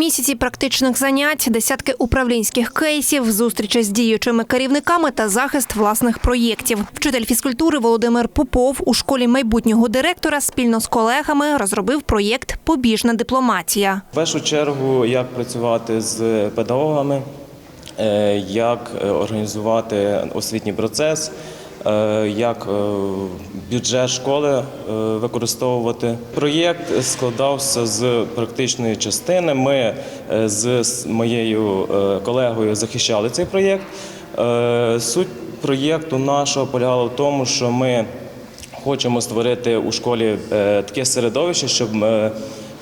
місяці практичних занять, десятки управлінських кейсів, зустрічі з діючими керівниками та захист власних проєктів. Вчитель фізкультури Володимир Попов у школі майбутнього директора спільно з колегами розробив проєкт Побіжна дипломатія. В першу чергу, як працювати з педагогами, е, як е, організувати освітній процес, як е, бюджет школи е, використовувати. Проєкт складався з практичної частини. Ми е, з моєю е, колегою захищали цей проєкт. Е, Суть проєкту нашого полягала в тому, що ми хочемо створити у школі е, таке середовище, щоб е,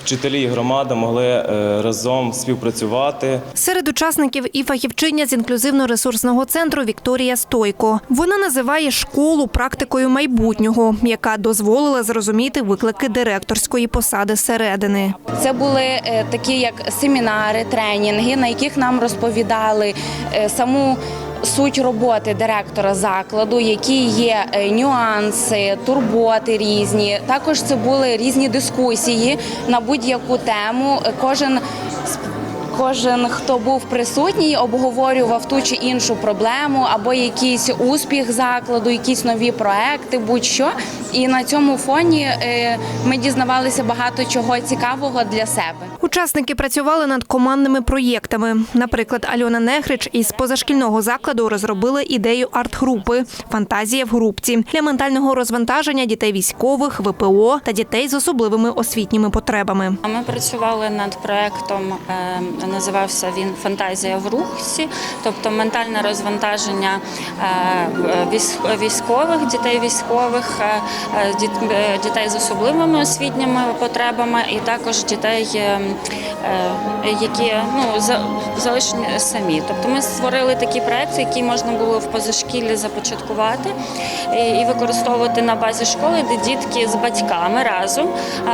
вчителі і громада могли е, разом співпрацювати. Серед учасників і фахівчиня з інклюзивно-ресурсного центру Вікторія Стойко. Вона називає школу практикою майбутнього, яка дозволила зрозуміти виклики директорської посади середини. Це були е, такі як семінари, тренінги, на яких нам розповідали е, саму. Суть роботи директора закладу, які є е, нюанси, турботи різні. Також це були різні дискусії на будь-яку тему. Кожен Кожен, хто був присутній, обговорював ту чи іншу проблему або якийсь успіх закладу, якісь нові проекти, будь-що. І на цьому фоні е, ми дізнавалися багато чого цікавого для себе. Учасники працювали над командними проєктами. Наприклад, Альона Нехрич із позашкільного закладу розробили ідею арт-групи Фантазія в групці для ментального розвантаження дітей військових, ВПО та дітей з особливими освітніми потребами. Ми працювали над проектом, е, називався він Фантазія в рухсі, тобто ментальне розвантаження е, військових, дітей військових, дітей з особливими освітніми потребами, і також дітей, е, е, які ну за- залишені самі. Тобто ми створили такий проект, який можна було в позашкіллі започаткувати і використовувати на базі школи, де дітки з батьками разом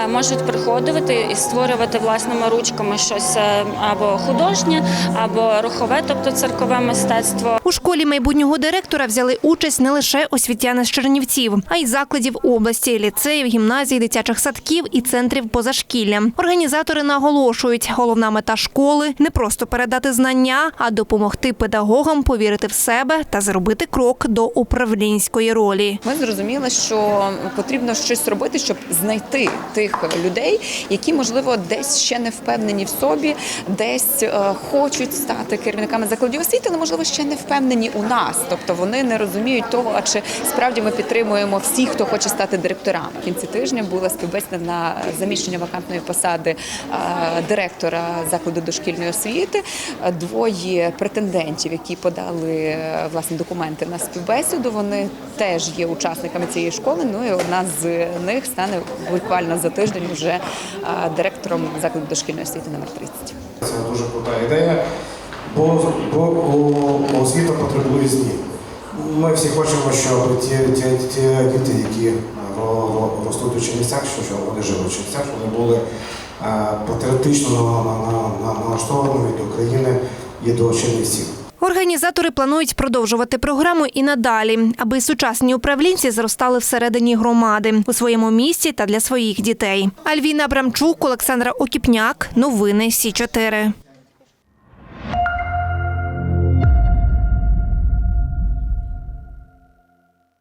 е, можуть приходити і створювати власними ручками щось е, або художнє, або рухове, тобто циркове мистецтво. У школі майбутнього директора взяли участь не лише освітяни з Чернівців, а й закладів області, ліцеїв, гімназій, дитячих садків і центрів позашкілля. Організатори наголошують, головна мета школи не просто передати знання, а допомогти педагогам повірити в себе та зробити крок до управлінської ролі. Ми зрозуміли, що потрібно щось робити, щоб знайти тих людей, які можливо десь ще не впевнені в собі, десь е, хочуть стати керівниками закладів освіти, але можливо ще не впевнені у нас. Тобто вони не розуміють того, а чи справді ми підтримуємо всіх, хто хоче стати директорами. В кінці тижня була співбесіда на заміщення вакантної посади е, директора закладу дошкільної освіти. Двоє претендентів, які подали е, власне документи на співбесіду. Вони теж є учасниками цієї школи. Ну і одна з них стане буквально за тиждень вже е, директором закладу дошкільної освіти номер 30. Це дуже крута ідея, бо, бо освіта потребує змін. Ми всі хочемо, щоб ті, ті, ті діти, які ро- ро- ростуть у Чернівцях, що, що вони живуть у Чернівцях, вони були е, патріотично на- на- на- на- налаштованими до України і до Чернівців. Організатори планують продовжувати програму і надалі, аби сучасні управлінці зростали всередині громади у своєму місті та для своїх дітей. Альвіна Абрамчук, Олександра Окіпняк. Новини Сі 4